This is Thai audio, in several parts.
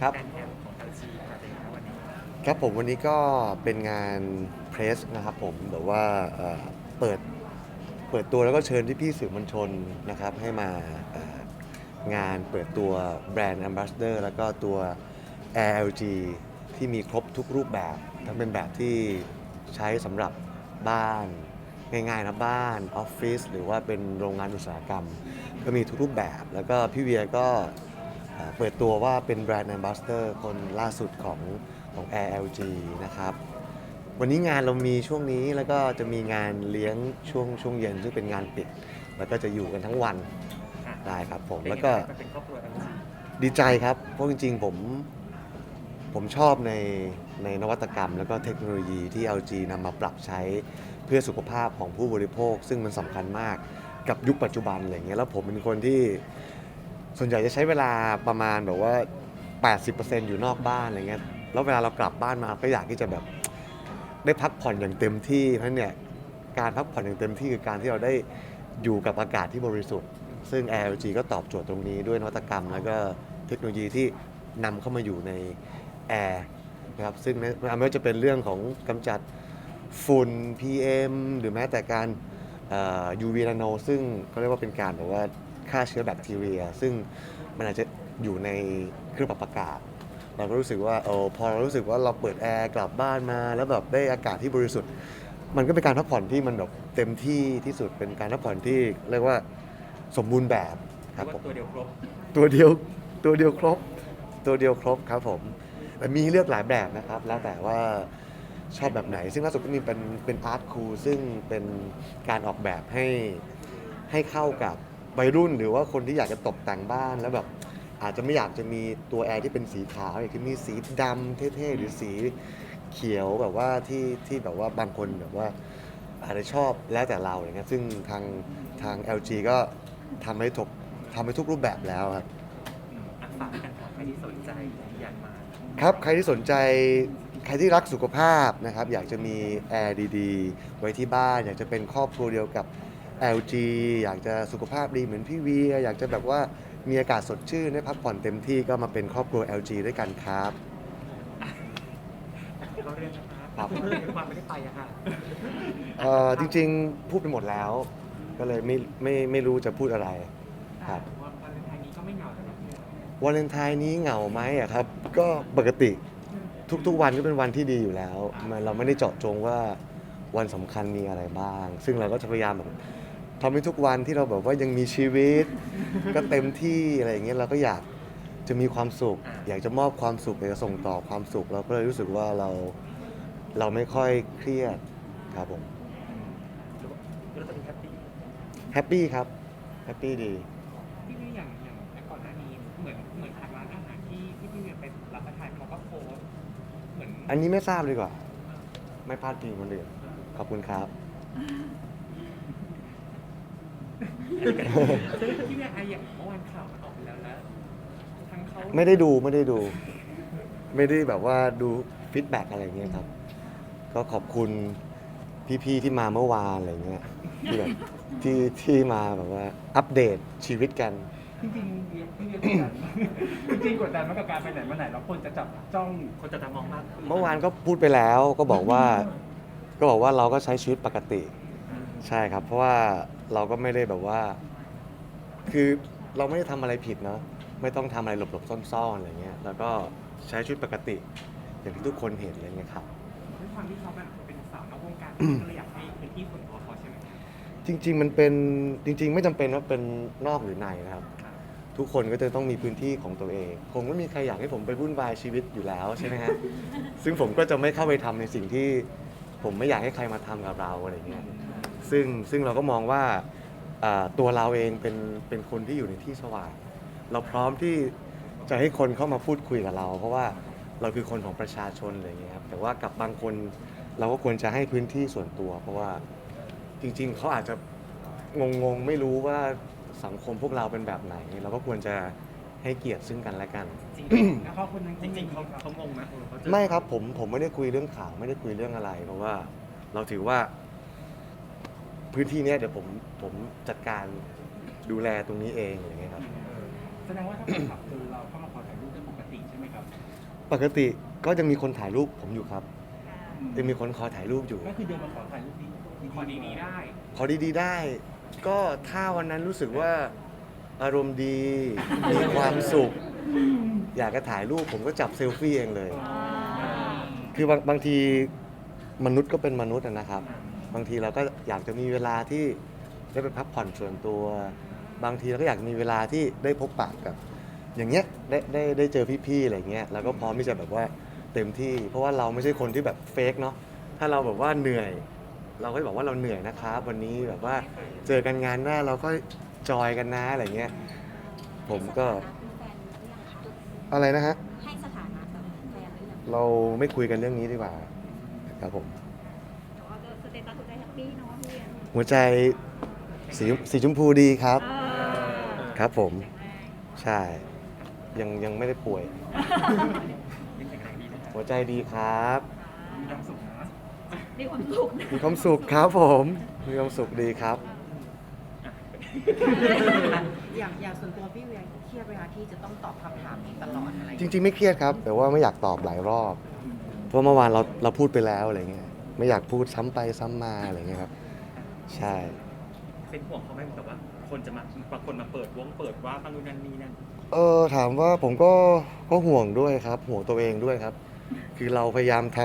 ครับแอนแอนของ LG มาเป็นครับวันนี้ครับผมวันนี้ก็เป็นงานเพรสนะครับผมแบบว่าเอ่อเปิดเปิดตัวแล้วก็เชิญที่พี่ๆสื่อมวลชนนะครับให้มาเอ่องานเปิดตัวแบรนด์ Ambassador แล้วก็ตัว Air LG ที่มีครบทุกรูปแบบ ทั้งเป็นแบบที่ใช้สำหรับบ้าน ง่ายๆนะบ้านออฟฟิศหรือว่าเป็นโรงงานอุตสาหกรรม ก็มีทุกรูปแบบ แล้วก็พี่เวียก็ เอ่อเปิดตัวว่าเป็นแบรนด์ Ambassador คนล่าสุดของของ Air LG นะครับวันนี้งานเรามีช่วงนี้แล้วก็จะมีงานเลี้ยงช่วงช่วงเย็นซึ่งเป็นงานปิด แล้วก็จะอยู่กันทั้งวันอะได้ครับผมเป็นแล้วยังก็ไงมันเป็นครอบครัว LG ดีใจครับ เพราะจริงๆผมผมชอบในในนวัตกรรม แล้วก็เทคโนโลยีที่ LG นำมาปรับใช้เพื่อสุขภาพของผู้บริโภค ซึ่งมันสำคัญมากกับยุคปัจจุบันอะไรเงี้ยแล้วผมเป็นคนที่ ส่วนใหญ่จะใช้เวลาประมาณแบบว่า 80%อยู่นอกบ้านอะไรเงี้ย แล้วเวลาเรากลับบ้านมาก็อยากที่จะแบบได้พักผ่อนอย่างเต็มที่ เพราะฉะนั้นเนี่ยการพักผ่อนอย่างเต็มที่คือการที่เราได้อยู่กับอากาศที่บริสุทธิ์ ซึ่ง LG ก็ตอบโจทย์ตรงนี้ด้วยนวัตกรรม แล้วก็เทคโนโลยีที่นำเข้ามาอยู่ในแอร์นะครับ ซึ่งไม่ว่าจะเป็นเรื่องของกำจัดฝุ่น PM หรือแม้แต่การเอ่อ UV nano ซึ่งเขาเรียกว่าเป็นการแบบว่า ฆ่าเชื้อแบคทีเรีย ซึ่งมันอาจจะอยู่ในเครื่องปรับอากาศ เราก็รู้สึกว่าเออพอเรารู้สึกว่าเราเปิดแอร์กลับบ้านมา แล้วแบบได้อากาศที่บริสุทธิ์ มันก็เป็นการพักผ่อนที่มันแบบเต็มที่ที่สุดเป็นการพักผ่อนที่เรียกว่าสมบูรณ์แบบครับว่าผมตัวเดียวครบตัวเดียวตัวเดียวครบ ตัวเดียวครบครับผมแต่มีให้เลือกหลายแบบนะครับ แล้วแต่ว่าชอบแบบไหน ซึ่งล่าสุดก็มีเป็นเป็นอาร์ตคูซึ่งเป็นการออกแบบให้ให้เข้ากับ วัยรุ่นหรือว่าคนที่อยากจะตกแต่งบ้านแล้วแบบอาจจะไม่อยากจะมีตัวแอร์ที่เป็นสีขาวอยากจะมีสีดำเท่ๆหรือสีเขียวแบบว่าที่ที่แบบว่าบางคนแบบว่าอาจจะชอบแล้วแต่เราอย่างเงี้ยซึ่งทางทาง LG ก็ทำให้ทุกทำให้ทุกรูปแบบแล้วครับ อืมอะฝากกันครับใครที่สนใจอยากมาครับ ใครที่สนใจใครที่รักสุขภาพนะครับ อยากจะมีแอร์ดีๆ ไว้ที่บ้าน อยากจะเป็นครอบครัวเดียวกับ LG อยากจะสุขภาพดีเหมือนพี่เวียอยากจะแบบว่ามีอากาศสดชื่นได้พักผ่อนเต็มที่ก็มาเป็นครอบครัว LG ด้วยกันครับก็เรื่องนะครับครับความไม่ได้ไปอะค่ะเอ่อจริงๆพูดไปหมดแล้ว ก็เลยไม่ไม่ไม่รู้จะพูดอะไรครับวันวาเลนไทน์นี้ก็ไม่เหงาสำหรับพี่วาเลนไทน์นี้เหงาไหมอะครับ ก็ปกติทุกๆวันก็เป็นวันที่ดีอยู่แล้วมันเราไม่ได้เจาะจงว่าวันสำคัญมีอะไรบ้าง ซึ่งเราก็จะพยายามแบบ ทำให้ทุกวันที่เราแบบว่ายังมีชีวิต ก็เต็มที่อะไรอย่างเงี้ยเราก็อยากจะมีความสุข อยากจะมอบความสุขอยากจะส่งต่อความสุขเราก็เลยรู้สึกว่าเราเราไม่ค่อยเครียดครับผมหรือว่าเราจะเป็นแฮปปี้แฮปปี้ครับแฮปปี้ดีพี่เวียอย่างอย่างก่อนหน้านี้เหมือนเหมือนทางร้านอาหารที่ที่พี่เวียไปรับประทานเขาก็โพสต์เหมือนอันนี้ไม่ทราบดีกว่า ไม่พลาดพิงคนอื่นขอบคุณครับ พี่เวียไอะอย่างเมื่อวานข่าวมันออกไปแล้วแล้วทั้งเขาไม่ได้ดูไม่ได้ดู ไม่ได้แบบว่าดูฟีดแบ็กอะไรอย่างเงี้ยครับ ก็ขอบคุณพี่ๆที่มาเมื่อวานอะไรเงี้ยที่แบบที่ที่มาแบบว่าอัปเดตชีวิตกัน จริงๆเวียพี่เวียกดดันมากจริงๆกดดันมากกับการไปไหนมาไหนแล้วคนจะจับจ้องคนจะตามองมากขึ้นเมื่อวานก็พูดไปแล้วก็บอกว่า ก็บอกว่าเราก็ใช้ชีวิตปกติอืมใช่ครับ เพราะว่า เราก็ไม่ได้แบบว่า คือเราไม่ได้ทำอะไรผิดเนาะไม่ต้องทำอะไรหลบๆซ่อนๆอะไรเงี้ยแล้วก็ใช้ชีวิตปกติ อย่างที่ทุกคนเห็นอะไรเงี้ยครับ ด้วยความที่เขาแบบเป็นสาวนอกวงการก็เลยอยากให้พื้นที่ส่วนตัวเขาใช่ไหมจริง ๆ มันเป็นจริง ๆ ไม่จำเป็นว่าเป็นนอกหรือในนะครับครับ ทุกคนก็จะต้องมีพื้นที่ของตัวเอง คงไม่มีใครอยากให้ผมไปวุ่นวายชีวิตอยู่แล้วใช่ไหมฮะ ซึ่งผมก็จะไม่เข้าไปทำในสิ่งที่ผมไม่อยากให้ใครมาทำกับเราอะไรเงี้ย ซึ่งซึ่งเราก็มองว่าอ่าตัวเราเองเป็นเป็นคนที่อยู่ในที่สว่าง เราพร้อมที่จะให้คนเข้ามาพูดคุยกับเรา เพราะว่าเราคือคนของประชาชนอะไรเงี้ยครับแต่ว่ากับบางคนเราก็ควรจะให้พื้นที่ส่วนตัว เพราะว่าจริง ๆเขาอาจจะงงๆไม่รู้ว่าสังคมพวกเราเป็นแบบไหน เราก็ควรจะให้เกียรติซึ่งกันและกัน จริงๆแล้วเขาคนนั้นจริงๆเขาเขางงไหมเออเขาเจอไม่ครับผมผมไม่ได้คุยเรื่องข่าวไม่ได้คุยเรื่องอะไร เพราะว่าเราถือว่า พื้นที่เนี้ยเดี๋ยวผมผมจัดการดูแลตรงนี้เองอย่างเงี้ยครับ แสดงว่าถ้าแฟนคลับคือเราเข้ามาขอถ่ายรูปเป็นปกติใช่ไหมครับปกติก็ยังมีคนถ่ายรูปผมอยู่ครับยังมีคนคอยถ่ายรูปอยู่ ก็คือเดินมาขอถ่ายรูปดีขอดีๆได้ ขอดีๆได้ ก็ถ้าวันนั้นรู้สึกว่าอารมณ์ดี มีความสุข อยากจะถ่ายรูปผมก็จับเซลฟี่เองเลย คือบางบางทีมนุษย์ก็เป็นมนุษย์อะนะครับ บางทีเราก็อยากจะมีเวลาที่ได้ไปพักผ่อนส่วนตัว บางทีเราก็อยากมีเวลาที่ได้พบปะกับ อย่างเงี้ยได้ได้ได้เจอพี่ๆอะไรเงี้ยเราก็พร้อมที่จะแบบว่าเต็มที่ เพราะว่าเราไม่ใช่คนที่แบบเฟกเนาะถ้าเราแบบว่าเหนื่อย เราก็จะบอกว่าเราเหนื่อยนะครับวันนี้แบบว่าเจอกันงานหน้าเราก็จอยกันนะอะไรเงี้ยผมก็อะไรนะฮะให้สถานะกับแฟนหรือยังเราไม่คุยกันเรื่องนี้ดีกว่าครับผมแต่ว่าส เตตัสหัวใจแฮปปี้เนาะพี่เวียนหัวใจสีสีชมพูดีครับเออครับผมแข็งแรงใช่ ยังยังไม่ได้ป่วยยังแข็งแรงดีนะครับหัวใจดีครับมีความสุขนะมีความสุขนะมีความสุขครับผม มีความสุขดีครับ อย่างอย่างส่วนตัวพี่เวียเครียดเวลาที่จะต้องตอบคำถามนี้ตลอดอะไรอย่างจเงี้ยริง ๆ ไม่เครียดครับ แต่ว่าไม่อยากตอบหลายรอบ เพราะเมื่อวานเราเราพูดไปแล้วอะไรเงี้ย ไม่อยากพูดซ้ำไปซ้ำมาอะไรเงี้ยครับ ใช่ เป็นห่วงเขาไหมแต่ว่า คนจะมาบางคนมาเปิดวงเปิดว่าบางนู่นนั่นนี่นั่นเออถามว่าผมก็ก็ห่วงด้วยครับ ห่วงตัวเองด้วยครับ คือเราพยายามท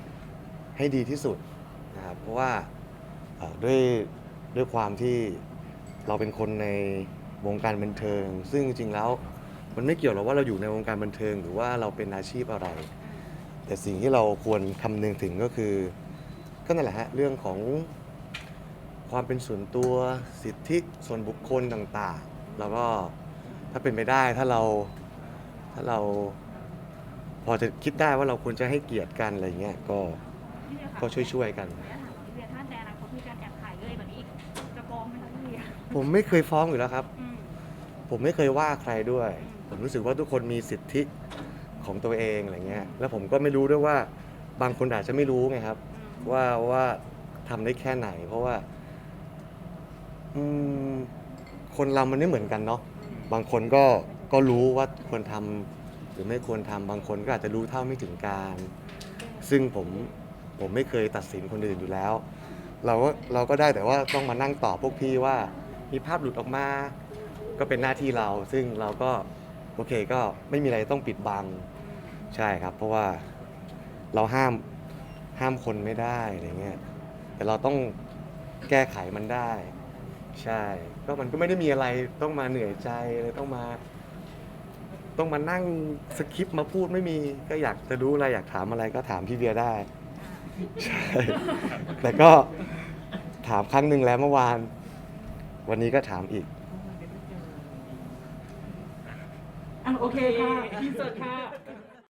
ำให้ดีที่สุดนะครับเพราะว่าเอ่อด้วยด้วยความที่เราเป็นคนในวงการบันเทิง ซึ่งจริงๆแล้วมันไม่เกี่ยวหรอกว่าเราอยู่ในวงการบันเทิง หรือว่าเราเป็นอาชีพอะไร แต่สิ่งที่เราควรคำนึงถึงก็คือก็นั่นแหละฮะเรื่องของความเป็นส่วนตัวสิทธิส่วนบุคคลต่างๆ แล้วก็ถ้าเป็นไปได้ถ้าเราถ้าเราพอจะคิดได้ว่าเราควรจะให้เกียรติกันอะไรเงี้ยก็พี่เวียค่ะก็ช่วยๆกันขออนุญาตถามว่าพี่เวียถ้าในอนาคตมีการแอบถ่ายเลยแบบนี้อีกจะฟ้องไหมคะพี่เวียผมไม่เคยฟ้องอยู่แล้วครับ อืมผมไม่เคยว่าใครด้วย ผมรู้สึกว่าทุกคนมีสิทธิ ของตัวเองอะไรเงี้ยแล้วผมก็ไม่รู้ด้วยว่าบางคนอาจจะไม่รู้ไงครับอืมว่าว่าทำได้แค่ไหน เพราะว่าอืมคนเรามันไม่เหมือนกันเนาะบางคนก็ก็รู้ว่าควรทำหรือไม่ควรทำบางคนก็อาจจะรู้เท่าไม่ถึงการ ซึ่งผมผมไม่เคยตัดสินคนอื่นอยู่แล้ว เราก็เราก็ได้แต่ว่าต้องมานั่งตอบพวกพี่ว่า มีภาพหลุดออกมา ก็เป็นหน้าที่เรา ซึ่งเราก็ โอเคก็ไม่มีอะไรต้องปิดบังใช่ครับ เพราะว่าเราห้ามห้ามคนไม่ได้อะไรเงี้ยแต่เราต้องแก้ไขมันได้ ใช่ ก็มันก็ไม่ได้มีอะไรต้องมาเหนื่อยใจเลยต้องมา ต้องมานั่งสคริปต์มาพูดไม่มีก็อยากจะรู้อะไรอยากถามอะไรก็ถามพี่เบียร์ได้ใช่แต่ก็ถามครั้งหนึ่งแล้วเมื่อวาน วันนี้ก็ถามอีก อะ โอเคค่ะอินเสิร์ตค่ะ